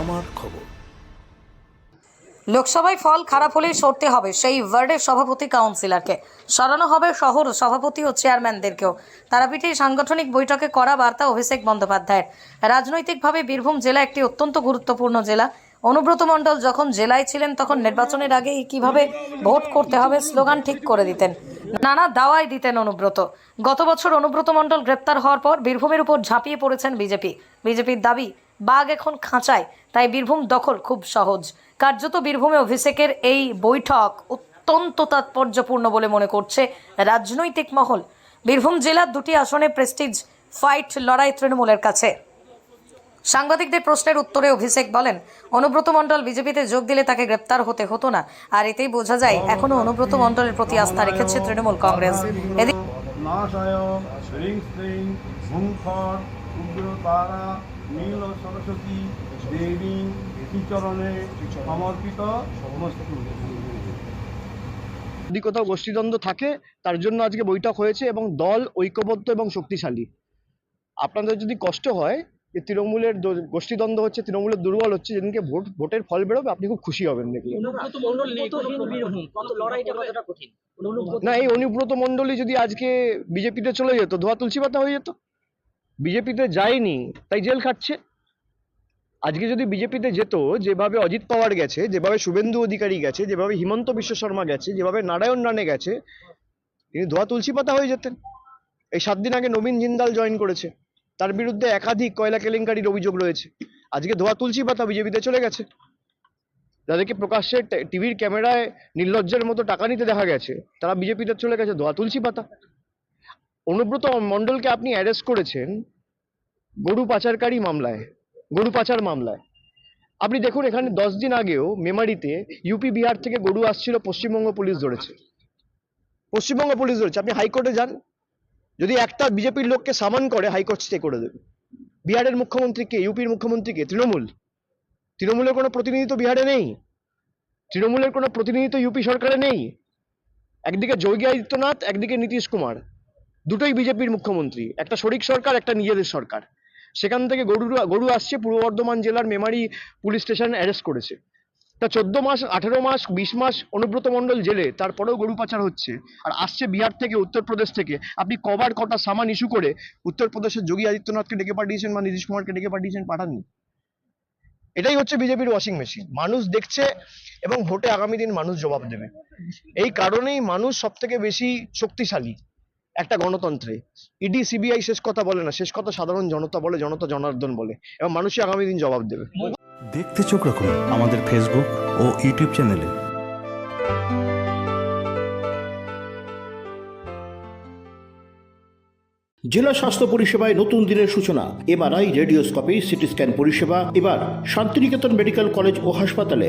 আমার খবর। লোকসভায় ফল খারাপ হলেই সরতে হবে, সেই ওয়ার্ডের সভাপতি কাউন্সিলরকে। সরানো হবে শহর, সভাপতি ও চেয়ারম্যানদেরকেও। তারাপীঠে সাংগঠনিক বৈঠকে করা বার্তা অভিষেক বন্দ্যোপাধ্যায়ের। রাজনৈতিকভাবে বীরভূম জেলা একটি অত্যন্ত গুরুত্বপূর্ণ জেলা। অনুব্রত মণ্ডল যখন জেলায় ছিলেন, তখন নির্বাচনের আগে কীভাবে ভোট করতে হবে, স্লোগান ঠিক করে দিতেন। নানা দাওয়াই দিতেন অনুব্রত। গত বছর অনুব্রত মণ্ডল গ্রেপ্তার হওয়ার পর বীরভূমের উপর ঝাঁপিয়ে পড়েছেন বিজেপি। বিজেপির দাবি, বাঘ এখন খাঁচায়, তাই বীরভূম দখল খুব সহজ। কার্যত বীরভূমে অভিষেকের এই বৈঠক অত্যন্ত তাৎপর্যপূর্ণ বলে মনে করছে রাজনৈতিক মহল। বীরভূম জেলার দুটি আসনে প্রেস্টিজ ফাইট লড়াই তৃণমূলের কাছে। সাংবাদিকদের প্রশ্নের উত্তরে অভিষেক বলেন অনুব্রত মণ্ডল বিজেপিতে যোগ দিলে তাকে গ্রেপ্তার হতে হতো না। আর এতেই বোঝা যায় এখনও অনুব্রত মণ্ডলের প্রতি আস্থা রেখেছে তৃণমূল কংগ্রেস। এদিকে নীল সরস্বতী দেবী সমর্পিত যদি কোথাও গোষ্ঠীদ্বন্দ্ব থাকে তার জন্য আজকে বৈঠক হয়েছে এবং দল ঐক্যবদ্ধ এবং শক্তিশালী। আপনাদের যদি কষ্ট হয় যে তৃণমূলের গোষ্ঠীদ্বন্দ্ব হচ্ছে, তৃণমূলের দুর্বল হচ্ছে, যেদিনকে ভোট, ভোটের ফল বেরোবে, আপনি খুব খুশি হবেন দেখলে। না, এই অনুব্রত মণ্ডলী যদি আজকে বিজেপিতে চলে যেত, ধোয়া তুলসী পাতা হয়ে যেত। বিজেপিতে যায়নি, তাই জেল খাটছে। আজকে যদি বিজেপিতে যেত, যেভাবে অজিত পাওয়ার গেছে, যেভাবে শুভেন্দু অধিকারী গেছে, যেভাবে হিমন্ত বিশ্ব শর্মা গেছে, যেভাবে নারায়ণ রানে গেছে, তিনি ধোয়া তুলসী পাতা হয়ে যেতেন। এই সাত দিন আগে নবীন জিন্দাল জয়েন করেছে। তার বিরুদ্ধে একাধিক কয়লা কেলেঙ্কারির অভিযোগ রয়েছে। আজকে ধোয়া তুলসী পাতা বিজেপিতে চলে গেছে। যাদেরকে প্রকাশ্যে টিভির ক্যামেরায় নির্লজ্জের মতো টাকা নিতে দেখা গেছে। তারা বিজেপিতে চলে গেছে, ধোয়া তুলসী পাতা অনুব্রত মণ্ডলকে আপনি অ্যারেস্ট করেছেন গরু পাচারকারী মামলায়, গরু পাচার মামলায়। আপনি দেখুন, এখানে দশ দিন আগেও মেমারিতে ইউপি বিহার থেকে গরু আসছিল, পশ্চিমবঙ্গ পুলিশ ধরেছে। পশ্চিমবঙ্গ পুলিশ ধরেছে। আপনি হাইকোর্টে যান যদি একটা বিজেপির লোককে সামান করে হাইকোর্ট স্টে করে দেবে, বিহারের মুখ্যমন্ত্রীকে, ইউপির মুখ্যমন্ত্রীকে, তৃণমূল, তৃণমূলের কোনো প্রতিনিধি তো বিহারে নেই, তৃণমূলের কোনো প্রতিনিধি তো ইউপি সরকারে নেই, একদিকে যোগী আদিত্যনাথ, একদিকে নীতিশ কুমার, দুটোই বিজেপির মুখ্যমন্ত্রী, একটা শরিক সরকার, একটা নিজেদের সরকার। সেখান থেকে গরু গরু আসছে, পূর্ব বর্ধমান জেলার মেমারি পুলিশ স্টেশন অ্যারেস্ট করেছে। তা চোদ্দ মাস, আঠেরো মাস, বিশ মাস অনুব্রত মণ্ডল জেলে, তারপরেও গরু পাচার হচ্ছে। আর আসছে বিহার থেকে, উত্তরপ্রদেশ থেকে। আপনি কবার কটা সামান ইস্যু করে উত্তরপ্রদেশের যোগী আদিত্যনাথকে ডেকে পাঠিয়েছেন বা নীতিশ কুমারকে ডেকে পাঠিয়েছেন, পাঠাননি। এটাই হচ্ছে বিজেপির ওয়াশিং মেশিন মানুষ দেখছে এবং ভোটে আগামী দিন মানুষ জবাব দেবে। এই কারণেই মানুষ সব থেকে বেশি শক্তিশালী একটা গণতন্ত্রে। ইডি সিবিআই শেষ কথা বলে না। শেষ কথা সাধারণ জনতা বলে, জনতা জনার্দন বলে। এবং মানুষই আগামী দিন জবাব দেবে। দেখতে চোখ রাখুন আমাদের ফেসবুক ও ইউটিউব চ্যানেলে জেলা স্বাস্থ্য পরিষেবায় নতুন দিনের সূচনা। এমআরআই, রেডিওস্কোপি সিটি স্ক্যান পরিষেবা, এবার শান্তিনিকেতন মেডিকেল কলেজ ও হাসপাতালে।